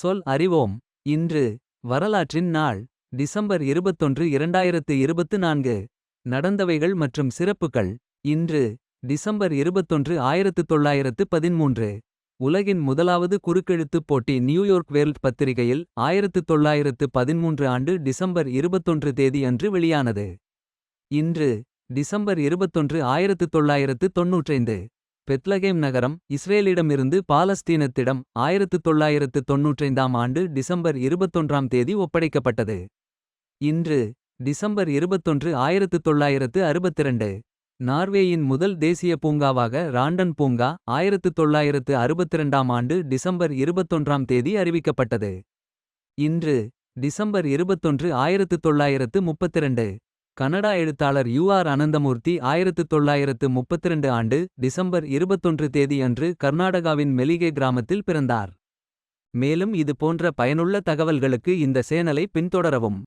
சொல் அறிவோம். இன்று வரலாற்றின் நாள் டிசம்பர் இருபத்தொன்று இரண்டாயிரத்து இருபத்து நான்கு. நடந்தவைகள் மற்றும் சிறப்புகள் இன்று டிசம்பர் இருபத்தொன்று ஆயிரத்து தொள்ளாயிரத்து பதின்மூன்று உலகின் முதலாவது குறுக்கெழுத்துப் போட்டி நியூயோர்க் வேர்ல்ட் பத்திரிகையில் ஆயிரத்து தொள்ளாயிரத்து பதின்மூன்று ஆண்டு டிசம்பர் இருபத்தொன்று தேதி அன்று வெளியானது. இன்று டிசம்பர் இருபத்தொன்று ஆயிரத்து தொள்ளாயிரத்து தொன்னூற்றைந்து. பெத்லகேம் நகரம் இஸ்ரேலிடமிருந்து பாலஸ்தீனத்திடம் ஆயிரத்து தொள்ளாயிரத்து தொன்னூற்றைந்தாம் ஆண்டு டிசம்பர் இருபத்தொன்றாம் தேதி ஒப்படைக்கப்பட்டது. இன்று டிசம்பர் இருபத்தொன்று ஆயிரத்து தொள்ளாயிரத்து அறுபத்திரண்டு. நார்வேயின் முதல் தேசிய பூங்காவாக ராண்டன் பூங்கா ஆயிரத்து தொள்ளாயிரத்து அறுபத்திரண்டாம் ஆண்டு டிசம்பர் இருபத்தொன்றாம் தேதி அறிவிக்கப்பட்டது. இன்று டிசம்பர் இருபத்தொன்று ஆயிரத்து தொள்ளாயிரத்து முப்பத்திரண்டு. கனடா எழுத்தாளர் யூ ஆர் அனந்தமூர்த்தி ஆயிரத்து தொள்ளாயிரத்து முப்பத்திரண்டு ஆண்டு டிசம்பர் இருபத்தொன்று தேதி அன்று கர்நாடகாவின் மெலிகே கிராமத்தில் பிறந்தார். மேலும் இது போன்ற பயனுள்ள தகவல்களுக்கு இந்த சேனலை பின்தொடரவும்.